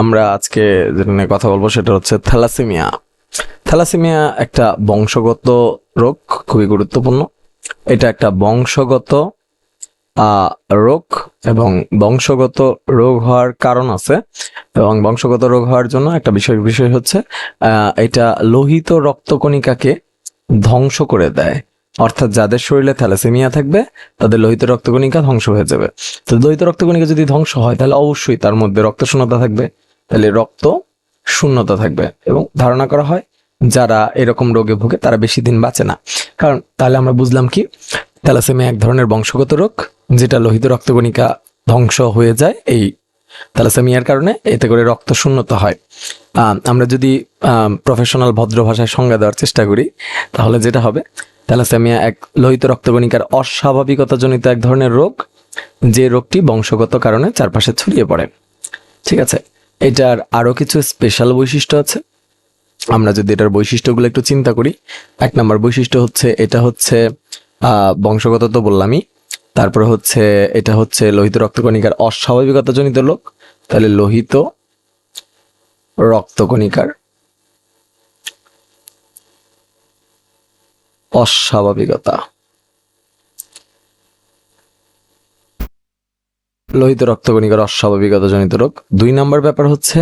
আমরা আজকে যেটা নিয়ে কথা বলব সেটা হচ্ছে থ্যালাসেমিয়া। থ্যালাসেমিয়া একটা বংশগত রোগ, খুবই গুরুত্বপূর্ণ। এটা একটা বংশগত রোগ এবং বংশগত রোগ হওয়ার কারণ আছে এবং বংশগত রোগ হওয়ার জন্য একটা বিষয় বিষয় হচ্ছে এটা লোহিত রক্তকণিকাকে ধ্বংস করে দেয়। অর্থাৎ যাদের শরীরে থ্যালাসেমিয়া থাকবে, তাদের লোহিত রক্তকণিকা ধ্বংস হয়ে যাবে। তো লোহিত রক্তকণিকা যদি ধ্বংস হয়, তাহলে অবশ্যই তার মধ্যে রক্ত শূন্যতা থাকবে। তাহলে রক্ত শূন্যতা থাকবে এবং ধারণা করা হয় যারা এরকম রোগে ভোগে তারা বেশি দিন বাঁচে না। কারণ তাহলে আমরা বুঝলাম কি? থ্যালাসেমিয়া এক ধরনের বংশগত রোগ যেটা লোহিত রক্তকণিকা ধ্বংস হয়ে যায় এই থ্যালাসেমিয়ার কারণে, এতে করে রক্ত শূন্যতা হয়। আমরা যদি প্রফেশনাল ভদ্র ভাষায় সংজ্ঞা দেওয়ার চেষ্টা করি, তাহলে যেটা হবে? থ্যালাসেমিয়া এক লোহিত রক্তকণিকার অস্বাভাবিকতাজনিত এক ধরনের রোগ, যে রোগটি বংশগত কারণে চারপাশে ছড়িয়ে পড়ে। ঠিক আছে? এটার আরও কিছু স্পেশাল বৈশিষ্ট্য আছে? আমরা যদি এটার বৈশিষ্ট্যগুলো একটু চিন্তা করি, এক নম্বর বৈশিষ্ট্য হচ্ছে, এটা হচ্ছে বংশগত তো বললামই। তারপরে হচ্ছে, এটা হচ্ছে লোহিত রক্তকণিকার অস্বাভাবিকতাজনিত লোক। তাহলে লোহিত রক্তকণিকার অস্বাভাবিকতা। লোহিত রক্তকণিকার অস্বাভাবিকতা জনিত রোগ। দুই নম্বর ব্যাপার হচ্ছে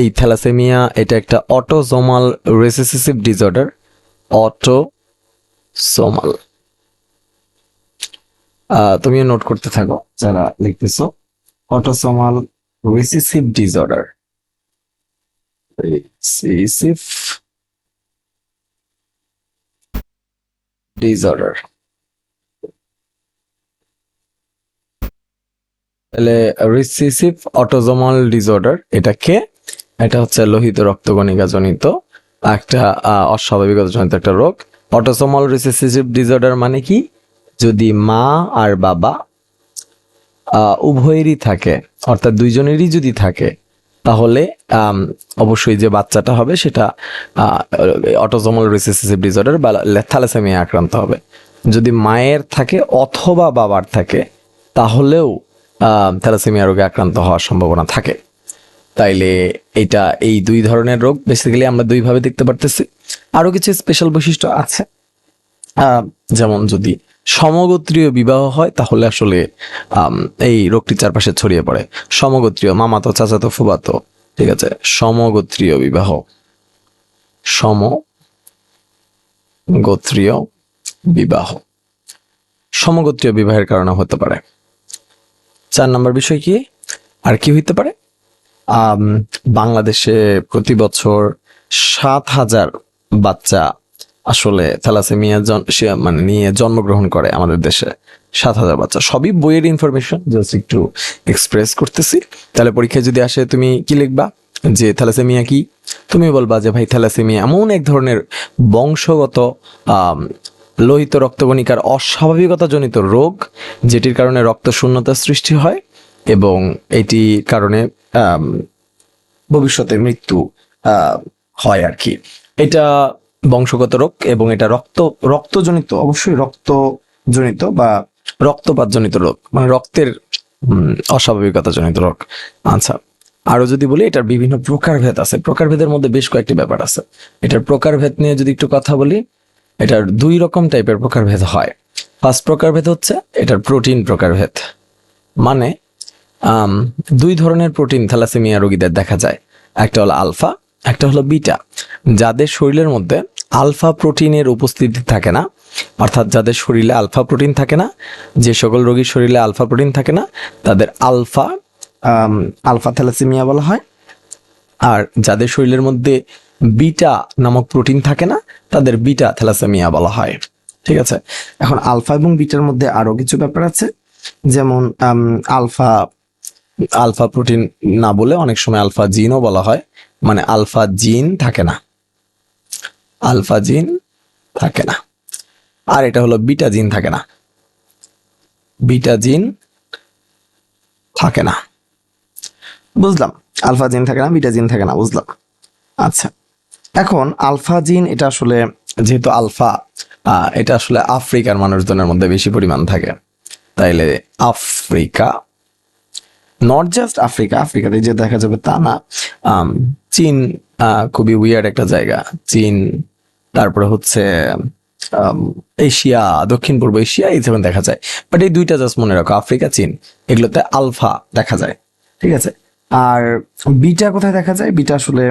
এই থ্যালাসেমিয়া, এটা একটা অটোজোমাল রেসেসিভ ডিসঅর্ডার। অটোসোমাল। তুমিও নোট করতে থাকো যারা লিখতেছো। Autosomal recessive disorder. Recessive disorder. তাহলে রিসিসিভ অটোজোমাল ডিসঅর্ডার এটাকে, এটা হচ্ছে লোহিত রক্তকণিকা জনিত একটা অস্বাভাবিকতা জনিত একটা রোগ। অটোসোমাল রিসেসিভ ডিসঅর্ডার মানে কি? যদি মা আর বাবা উভয়েরই থাকে, অর্থাৎ দুইজনেরই যদি থাকে, তাহলে অবশ্যই যে বাচ্চাটা হবে সেটা অটোজোমাল রিসেসিভ ডিসঅর্ডার বা থ্যালাসেমিয়া আক্রান্ত হবে। যদি মায়ের থাকে অথবা বাবার থাকে, তাহলেও থ্যালাসেমিয়া রোগে আক্রান্ত হওয়ার সম্ভাবনা থাকে। তাইলে এটা এই দুই ধরনের রোগ বেসিক্যালি আমরা দুইভাবে দেখতে পারতেছি। আরও কিছু স্পেশাল বৈশিষ্ট্য আছে। যেমন যদি সমগোত্রীয় বিবাহ হয়, তাহলে আসলে এই রোগটি চারপাশে ছড়িয়ে পড়ে। সমগোত্রীয় মামাতো, চাচাতো ফুবাতো ঠিক আছে? সমগোত্রীয় বিবাহ। সমগোত্রীয় বিবাহ। সমগোত্রীয় বিবাহের কারণে হতে পারে। চার নম্বর বিষয় কি? আর কি হইতে পারে? বাংলাদেশে প্রতি বছর সাত হাজার বাচ্চা আসলে থ্যালাসেমিয়া মানে নিয়ে জন্মগ্রহণ করে আমাদের দেশে। সাত হাজার বাচ্চা। সবই বইয়ের ইনফরমেশন জাস্ট একটু এক্সপ্রেস করতেছি। তাহলে পরীক্ষায় যদি আসে, তুমি কি লিখবা? যে থ্যালাসেমিয়া কি? তুমি বলবা যে ভাই, থ্যালাসেমিয়া এমন এক ধরনের বংশগত লোহিত রক্তকণিকার অস্বাভাবিকতা জনিত রোগ যেটির কারণে রক্ত শূন্যতার সৃষ্টি হয় এবং এটি কারণে ভবিষ্যতে মৃত্যু হয় আর কি এটা বংশগত রোগ এবং এটা রক্ত রক্তজনিত অবশ্যই রক্তজনিত বা রক্তপাতজনিত রোগ মানে রক্তের উম, অস্বাভাবিকতা জনিত রোগ। আচ্ছা আরও যদি বলি এটার বিভিন্ন প্রকারভেদ আছে। প্রকারভেদের মধ্যে বেশ কয়েকটি ব্যাপার আছে। এটার প্রকারভেদ নিয়ে যদি একটু কথা বলি এটার দুই রকম টাইপের প্রকারভেদ হয়। ফার্স্ট প্রকারভেদ হচ্ছে এটার প্রোটিন প্রকারভেদ। মানে দুই ধরনের প্রোটিন থ্যালাসেমিয়া রোগীদের দেখা যায়। একটা হলো আলফা একটা হলো বিটা যাদের শরীরের মধ্যে আলফা প্রোটিনের উপস্থিতি থাকে না, অর্থাৎ যাদের শরীরে আলফা প্রোটিন থাকে না, যে সকল রোগীর শরীরে আলফা প্রোটিন থাকে না, তাদের আলফা আলফা থ্যালাসেমিয়া বলা হয়। আর যাদের শরীরের মধ্যে বিটা নামক প্রোটিন থাকে না, তাদের বিটা থ্যালাসেমিয়া বলা হয়। ঠিক আছে? এখন আলফা এবং বিটার মধ্যে আরও কিছু ব্যাপার আছে। যেমন আলফা আলফা প্রোটিন না বলে অনেক সময় আলফা জিনও বলা হয়। মানে আলফা জিন থাকে না। আলফা জিন থাকে না। আর এটা হলো বিটা জিন থাকে না। বিটা জিন থাকে না। বুঝলাম? আলফা জিন থাকে না, বিটা জিন থাকে না, বুঝলাম। আচ্ছা। এখন আলফা জিন, এটা আসলে যেহেতু আলফা এটা আসলে আফ্রিকার মানুষজনের মধ্যে বেশি পরিমাণ থাকে। তাইলে আফ্রিকা নট জাস্ট আফ্রিকা, আফ্রিকাতে যে দেখা যাবে তা না। চীন খুবই উইয়ার্ড একটা জায়গা। চীন, তারপরে হচ্ছে এশিয়া, দক্ষিণ পূর্ব এশিয়া, এই যেমন দেখা যায়। বাট এই দুইটা জাস্ট মনে রাখো, আফ্রিকা, চীন, এগুলোতে আলফা দেখা যায়। ঠিক আছে? আর বিটা কোথায় দেখা যায়? বিটা আসলে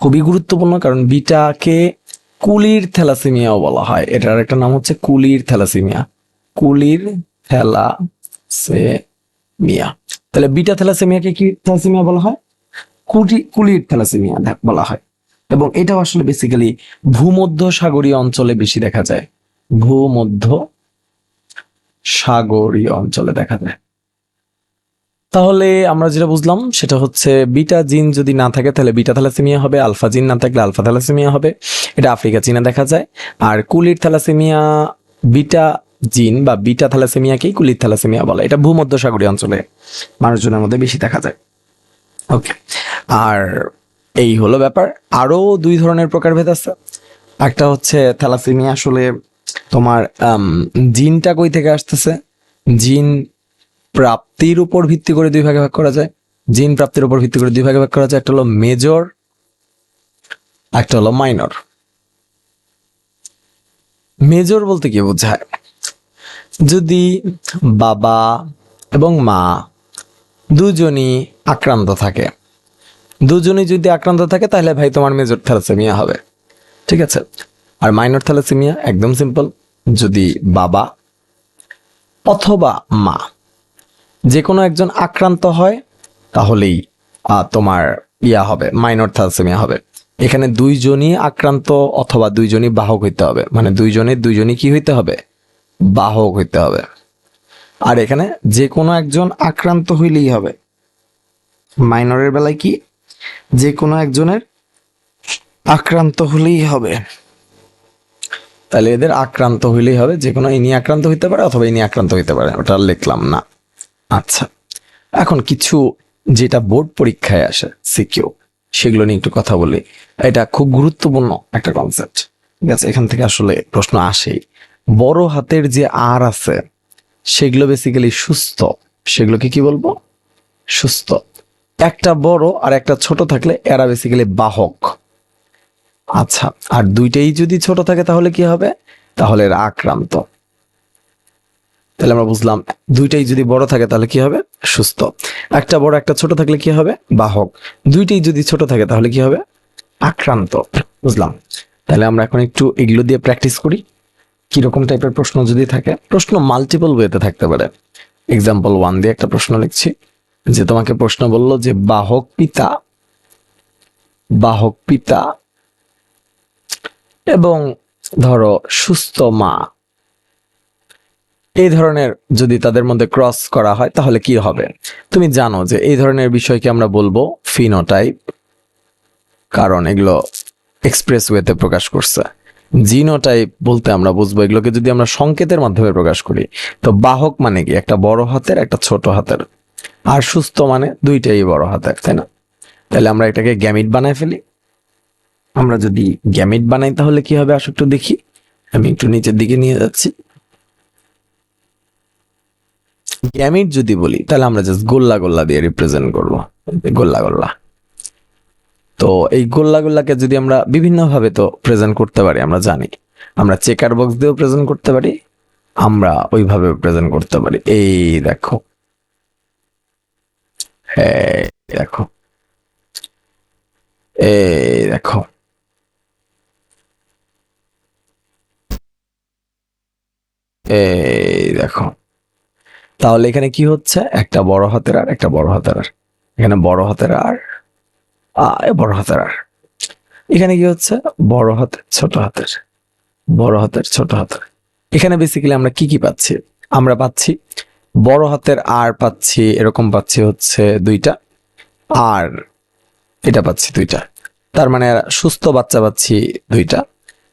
খুবই গুরুত্বপূর্ণ, কারণ বিটাকে কুলির থ্যালাসেমিয়াও বলা হয়। এটার একটা নাম হচ্ছে কুলির থ্যালাসিমিয়া। কুলির থ্যালাসেমিয়া। তাহলে বিটা থ্যালাসেমিয়াকে কি থ্যালাসেমিয়া বলা হয়? কুলি কুলির থ্যালাসেমিয়া বলা হয়। এবং এটাও আসলে বেসিক্যালি ভূমধ্য সাগরীয় অঞ্চলে বেশি দেখা যায়। ভূমধ্য সাগরীয় অঞ্চলে দেখা যায়। তাহলে আমরা যেটা বুঝলাম সেটা হচ্ছে বিটা জিন যদি না থাকে, তাহলে বিটা থ্যালাসেমিয়া হবে, আলফা জিন না থাকলে আলফা থ্যালাসেমিয়া হবে। এটা আফ্রিকা চীনে দেখা যায়। আর কুলির থ্যালাসেমিয়া বিটা জিন বা বিটা থ্যালাসেমিয়াকেই কুলির থ্যালাসেমিয়া বলে। এটা ভূমধ্য সাগরীয় অঞ্চলে মানুষজনের মধ্যে বেশি দেখা যায়। ওকে, আর এই হলো ব্যাপার। আরও দুই ধরনের প্রকারভেদ আছে। একটা হচ্ছে থ্যালাসেমিয়া আসলে তোমার জিনটা কই থেকে আসতেছে? জিন প্রাপ্তির উপর ভিত্তি করে দুই ভাগে ভাগ করা যায়। জিন প্রাপ্তির উপর ভিত্তি করে দুই ভাগে ভাগ করা যায়। একটা হলো মেজর একটা হলো মাইনর মেজর বলতে কি বোঝায়? যদি বাবা এবং মা দুজনই আক্রান্ত থাকে, দুজনই যদি আক্রান্ত থাকে, তাহলে ভাই তোমার মেজর থ্যালাসেমিয়া হবে। ঠিক আছে? আর মাইনর থ্যালাসেমিয়া একদম সিম্পল যদি বাবা অথবা মা যে কোনো একজন আক্রান্ত হয়, তাহলেই তোমার ইয়া হবে মাইনর থ্যালাসেমিয়া হবে। এখানে দুইজনই আক্রান্ত অথবা দুইজনই বাহক হইতে হবে। মানে দুইজনের দুইজনই কি হইতে হবে? বাহক হইতে হবে। আর এখানে যে কোনো একজন আক্রান্ত হইলেই হবে। মাইনরের বেলায় কি? যে কোনো একজনের আক্রান্ত হলেই হবে। তাহলে এদের আক্রান্ত হইলেই হবে। যে কোনো ইনি আক্রান্ত হইতে পারে অথবা ইনি আক্রান্ত হইতে পারে, ওটা লিখলাম না। আচ্ছা এখন কিছু যেটা বোর্ড পরীক্ষায় আসে, সিকিউ, সেগুলো নিয়ে একটু কথা বলি। এটা খুব গুরুত্বপূর্ণ একটা কনসেপ্ট ঠিক আছে? এখান থেকে আসলে প্রশ্ন আসেই। বড় হাতের যে আর আছে, সেগুলো বেসিক্যালি সুস্থ। সেগুলোকে কি বলব? সুস্থ। একটা বড় আর একটা ছোট থাকলে এরা বেসিক্যালি বাহক। আচ্ছা আর দুইটাই যদি ছোট থাকে তাহলে কি হবে? তাহলে এরা আক্রান্ত। তাহলে আমরা বুঝলাম দুইটাই যদি বড় থাকে তাহলে কি হবে? সুস্থ। একটা বড়, একটা ছোট থাকলে কি হবে? বাহক। দুইটাই যদি ছোট থাকে তাহলে কি হবে? আক্রান্ত। বুঝলাম। তাহলে আমরা এখন একটু এগুলো দিয়ে প্র্যাকটিস করি। কীরকম টাইপের প্রশ্ন যদি থাকে? প্রশ্ন মাল্টিপল ওয়েতে থাকতে পারে। এক্সাম্পল ওয়ান দিয়ে একটা প্রশ্ন লিখছি, যে তোমাকে প্রশ্ন বলল যে বাহক পিতা বাহক পিতা এবং ধরো সুস্থ মা। এই ধরনের যদি তাদের মধ্যে ক্রস করা হয়, তাহলে কি হবে? তুমি জানো যে এই ধরনের বিষয়কে আমরা বলব ফিনোটাইপ কারণ এগুলো এক্সপ্রেস ওয়েতে প্রকাশ করছে। জিনোটাইপ বলতে আমরা বুঝব, এগুলোকে যদি আমরা সংকেতের মাধ্যমে প্রকাশ করি, তো বাহক মানে কি? একটা বড় হাতের, একটা ছোট হাতের। আর সুস্থ মানে দুইটাই বড় হাতের, তাই না? তাহলে আমরা এটাকে গ্যামিট বানায় ফেলি। আমরা যদি গ্যামিট বানাই, তাহলে কি হবে? আসো একটু দেখি। আমি একটু নিচের দিকে নিয়ে যাচ্ছি। গ্যামিট যদি বলি, তাহলে আমরা জাস্ট গোল্লা গোল্লা দিয়ে রিপ্রেজেন্ট করব। গোল্লা গোল্লা। তো এই গোল্লা গোল্লাকে যদি আমরা বিভিন্ন ভাবে তো প্রেজেন্ট করতে পারি, আমরা জানি। আমরা চেকার বক্স দিয়েও প্রেজেন্ট করতে পারি, আমরা ওইভাবে প্রেজেন্ট করতে পারি। এই দেখো। হ্যাঁ দেখো। এই দেখো। এই দেখো। তাহলে এখানে কি হচ্ছে? একটা বড় হাতের আর একটা বড় হাতের আর। এখানে বড় হাতের আর বড় হাতের আর। এখানে কি হচ্ছে? বড় হাতের, ছোট হাতের, বড় হাতের, ছোট হাতের। এখানে বেসিক্যালি আমরা কি কি পাচ্ছি? আমরা পাচ্ছি, বড় হাতের আর পাচ্ছি, এরকম পাচ্ছি হচ্ছে দুইটা। আর এটা পাচ্ছি দুইটা। তার মানে সুস্থ বাচ্চা পাচ্ছি দুইটা,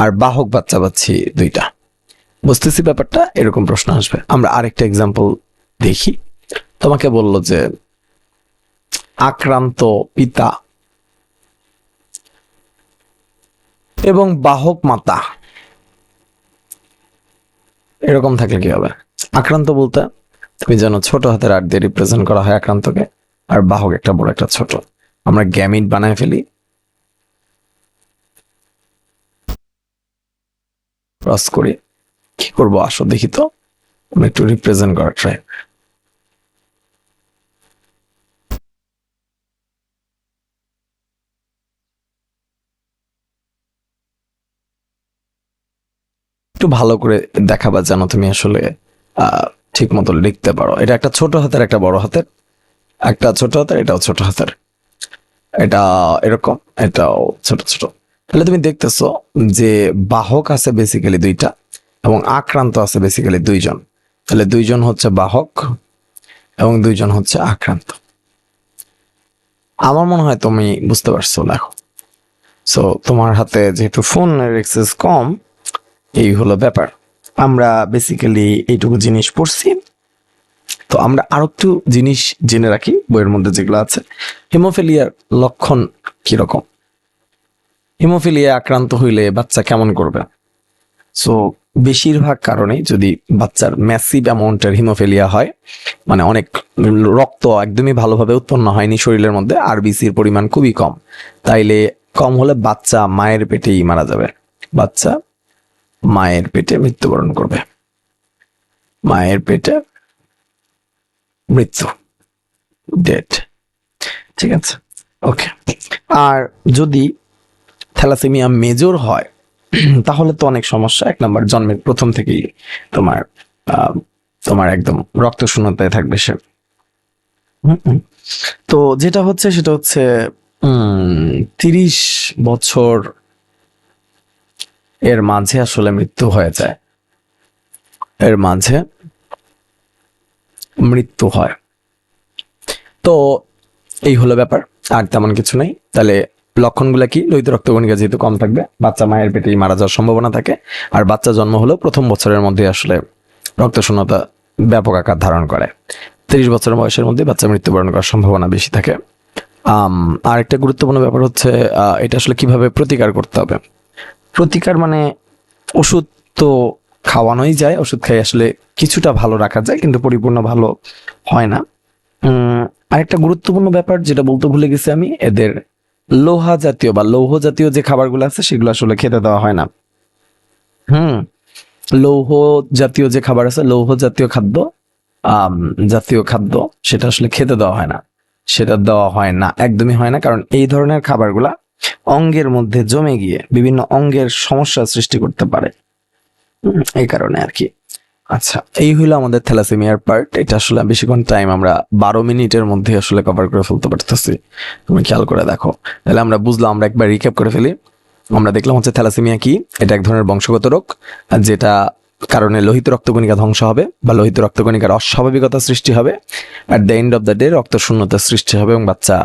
আর বাহক বাচ্চা পাচ্ছি দুইটা। বুঝতেছি ব্যাপারটা? এরকম প্রশ্ন আসবে। আমরা আরেকটা এক্সাম্পল দেখি। তোমাকে বলল যে, আক্রান্ত পিতা এবং বাহক মাতা। এরকম থাকলে কি হবে? আক্রান্ত বলতে, তুমি জানো ছোট হাতের আট দিয়ে রিপ্রেজেন্ট করা হয় আক্রান্তকে, আর বাহক একটা বড়, একটা ছোট। আমরা গ্যামিট বানায় ফেলি। ক্রস করি। কি করব? আসো দেখি তো। আমরা একটু রিপ্রেজেন্ট করার ট্রাই একটু ভালো করে দেখাবা যেন তুমি আসলে ঠিক মতো লিখতে পারো। এটা একটা ছোট হাতের, একটা বড় হাতের। একটা ছোট হাতের, এটাও ছোট হাতের। এটা এরকম, এটাও ছোট ছোট। তাহলে তুমি দেখতেছো যে বাহক আছে বেসিক্যালি দুইটা এবং আক্রান্ত আছে বেসিক্যালি দুইজন। তাহলে দুইজন হচ্ছে বাহক এবং দুইজন হচ্ছে আক্রান্ত। আমার মনে হয় তুমি বুঝতে পারছ, দেখো। সো তোমার হাতে যেহেতু ফোনের এক্সেস কম এই হলো ব্যাপার। আমরা বেসিক্যালি এইটুকু জিনিস পড়ছি। তো আমরা আরও একটু জিনিস জেনে রাখি, বইয়ের মধ্যে যেগুলো আছে। হিমোফিলিয়ার লক্ষণ কীরকম? হিমোফিলিয়া আক্রান্ত হইলে বাচ্চা কেমন করবে? সো বেশিরভাগ কারণে যদি বাচ্চার ম্যাসিভ অ্যামাউন্টের হিমোফিলিয়া হয় মানে অনেক রক্ত একদমই ভালোভাবে উৎপন্ন হয়নি শরীরের মধ্যে আরবিসির পরিমাণ খুবই কম। তাইলে কম হলে বাচ্চা মায়ের পেটেই মারা যাবে। বাচ্চা মায়ের পেটে মৃত্যুবরণ করবে। মায়ের পেটে মৃত্যু। ডেট ঠিক আছে? ওকে আর যদি থ্যালাসেমিয়া মেজর হয়, তাহলে তো অনেক সমস্যা। এক নম্বর, জন্মের প্রথম থেকেই তোমার তোমার একদম রক্ত শূন্যতায় থাকবে সে। তো যেটা হচ্ছে, সেটা হচ্ছে তিরিশ বছর এর মাঝে আসলে মৃত্যু হয়ে যায়। এর মাঝে মৃত্যু হয়। তো এই হলো ব্যাপার, আর তেমন কিছু নেই। তাহলে লক্ষণগুলো কি? লোহিত রক্তকণিকা যেহেতু কম থাকবে, বাচ্চা মায়ের পেটেই মারা যাওয়ার সম্ভাবনা থাকে। আর বাচ্চা জন্ম হলো প্রথম বছরের মধ্যে আসলে রক্ত শূন্যতা ব্যাপক আকার ধারণ করে। তিরিশ বছরের বয়সের মধ্যে বাচ্চা মৃত্যুবরণ করার সম্ভাবনা বেশি থাকে। আর একটা গুরুত্বপূর্ণ ব্যাপার হচ্ছে এটা আসলে কীভাবে প্রতিকার করতে হবে? প্রতিকার মানে ওষুধ তো খাওয়ানোই যায়, ওষুধ খাই আসলে কিছুটা ভালো রাখা যায়, কিন্তু পরিপূর্ণ ভালো হয় না। আরেকটা গুরুত্বপূর্ণ ব্যাপার যেটা বলতে ভুলে গেছি আমি, এদের লোহা জাতীয় বা লৌহ জাতীয় যে খাবারগুলো আছে, সেগুলো আসলে খেতে দেওয়া হয় না। হুম, লৌহ জাতীয় যে খাবার আছে, লৌহ জাতীয় খাদ্য জাতীয় খাদ্য, সেটা আসলে খেতে দেওয়া হয় না। সেটা দেওয়া হয় না, একদমই হয় না, কারণ এই ধরনের খাবারগুলা অঙ্গের মধ্যে জমে গিয়ে বিভিন্ন অঙ্গের সমস্যা সৃষ্টি করতে পারে। এই কারণে আর কি। আচ্ছা এই হলো আমাদের থ্যালাসেমিয়ার পার্ট। এটা আসলে বেশিক্ষণ টাইম আমরা বারো মিনিটের মধ্যে আসলে কভার করে ফেলতে পারতেছি। তুমি খেয়াল করে দেখো। তাহলে আমরা বুঝলাম, আমরা একবার রিক্যাপ করে ফেলি। আমরা দেখলাম হচ্ছে থ্যালাসেমিয়া কি? এটা এক ধরনের বংশগত রোগ, যেটা কারণে লোহিত রক্তকণিকা ধ্বংস হবে বা লোহিত রক্তকণিকার অস্বাভাবিকতা সৃষ্টি হবে। At the end of the day রক্ত শূন্যতা সৃষ্টি হবে এবং বাচ্চা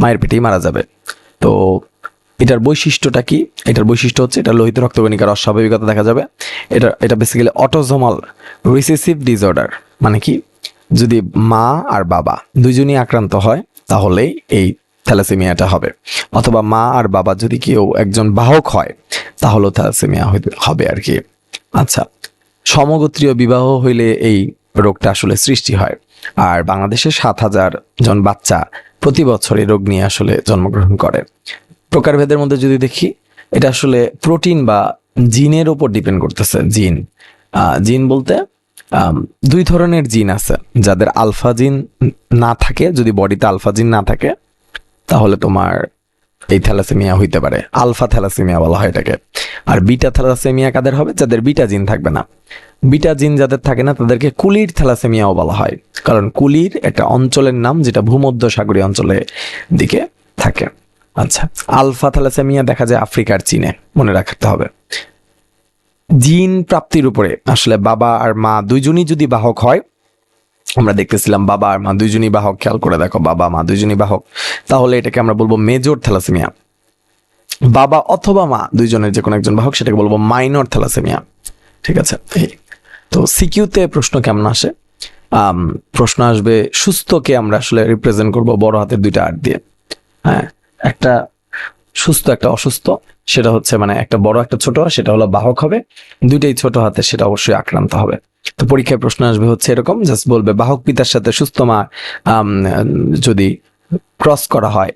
মায়ের পেটেই মারা যাবে। তো এটার বৈশিষ্ট্যটা কি? এটার বৈশিষ্ট্য হচ্ছে এটা লোহিত রক্তকণিকার অস্বাভাবিকতা দেখা যাবে। এটা এটা বেসিক্যালি অটোজোমাল রিসেসিভ ডিসঅর্ডার মানে কি? যদি মা আর বাবা দুজনই আক্রান্ত হয় তাহলেই এই থ্যালাসেমিয়াটা হবে। অথবা মা আর বাবা যদি কেউ একজন বাহক হয়, তাহলেও থ্যালাসেমিয়া হবে আর কি। আচ্ছা সমগোত্রীয় বিবাহ হইলে এই রোগটা আসলে সৃষ্টি হয়। আর বাংলাদেশে সাত হাজার জন বাচ্চা প্রতি বছর এই রোগ নিয়ে আসলে জন্মগ্রহণ করে। প্রকারভেদের মধ্যে যদি দেখি, এটা আসলে প্রোটিন বা জিনের ওপর ডিপেন্ড করতেছে, জিন। জিন বলতে দুই ধরনের জিন আছে, যাদের আলফা জিন না থাকে, যদি বডিতে আলফা জিন না থাকে, তাহলে তোমার এই থ্যালাসেমিয়া হইতে পারে। আলফা থ্যালাসেমিয়া বলা হয় এটাকে। আর বিটা থ্যালাসেমিয়া কাদের হবে? যাদের বিটা জিন থাকবে না। বিটা জিন যাদের থাকে না, তাদেরকে কুলির থ্যালাসেমিয়াও বলা হয়। কারণ কুলির একটা অঞ্চলের নাম যেটা ভূমধ্য সাগরীয় অঞ্চলের দিকে থাকে। আচ্ছা আলফা থ্যালাসেমিয়া দেখা যায় আফ্রিকার চীনে, মনে রাখতে হবে। জিন প্রাপ্তির উপরে, আসলে বাবা আর মা দুইজনই যদি বাহক হয়, আমরা দেখতেছিলাম বাবা আর মা দুইজনই বাহক, খেয়াল করে দেখো, বাবা, মা দুইজনই বাহক। তাহলে এটাকে আমরা বলব মেজর থ্যালাসেমিয়া। বাবা অথবা মা দুইজনের যে কোনো একজন বাহক, সেটাকে বলব মাইনর থ্যালাসেমিয়া। ঠিক আছে? তো সিকিউতে প্রশ্ন কেমন আসে? প্রশ্ন আসবে, সুস্থকে আমরা আসলে রিপ্রেজেন্ট করব বড় হাতের দুইটা আট দিয়ে। হ্যাঁ একটা সুস্থ, একটা অসুস্থ, সেটা হচ্ছে মানে একটা বড়, একটা ছোট, সেটা হলো বাহক হবে। দুইটাই ছোট হাতে সেটা অবশ্যই আক্রান্ত হবে। তো পরীক্ষায় প্রশ্ন আসবে হচ্ছে এরকম জাস্ট বলবে, বাহক পিতার সাথে সুস্থ মা যদি ক্রস করা হয়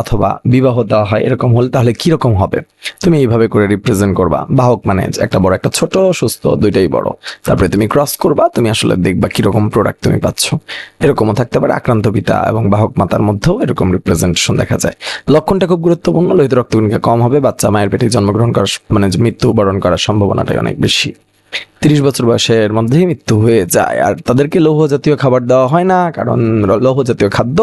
অথবা বিবাহ দেওয়া হয়, এরকম হলে তাহলে কি রকম হবে? তুমি এইভাবে করে রিপ্রেজেন্ট করবা। বাহক মানে একটা বড়, একটা ছোট, সুস্থ, দুইটাই বড়। তারপরে তুমি ক্রস করবা, তুমি আসলে দেখবা কীরকম প্রোডাক্ট তুমি পাচ্ছ। এরকমও থাকতে পারে আক্রান্ত পিতা এবং বাহক মাতার মধ্যেও এরকম রিপ্রেজেন্টেশন দেখা যায়। লক্ষণটা খুব গুরুত্বপূর্ণ, লোহিত রক্তকণিকা কম হবে, বাচ্চা মায়ের পেটে জন্মগ্রহণ করার মানে মৃত্যুবরণ করার সম্ভাবনাটাই অনেক বেশি। তিরিশ বছর বয়সের মধ্যেই মৃত্যু হয়ে যায়। আর তাদেরকে লৌহ জাতীয় খাবার দেওয়া হয় না, কারণ লৌহ জাতীয় খাদ্য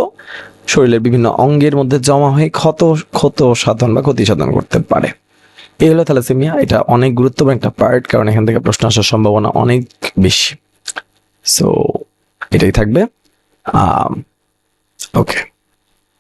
শরীরের বিভিন্ন অঙ্গের মধ্যে জমা হয়ে ক্ষত ক্ষত সাধন বা ক্ষতি সাধন করতে পারে। এই হলো থ্যালাসেমিয়া। এটা অনেক গুরুত্বপূর্ণ একটা পার্ট, কারণ এখান থেকে প্রশ্ন আসার সম্ভাবনা অনেক বেশি। সো এটাই থাকবে। ওকে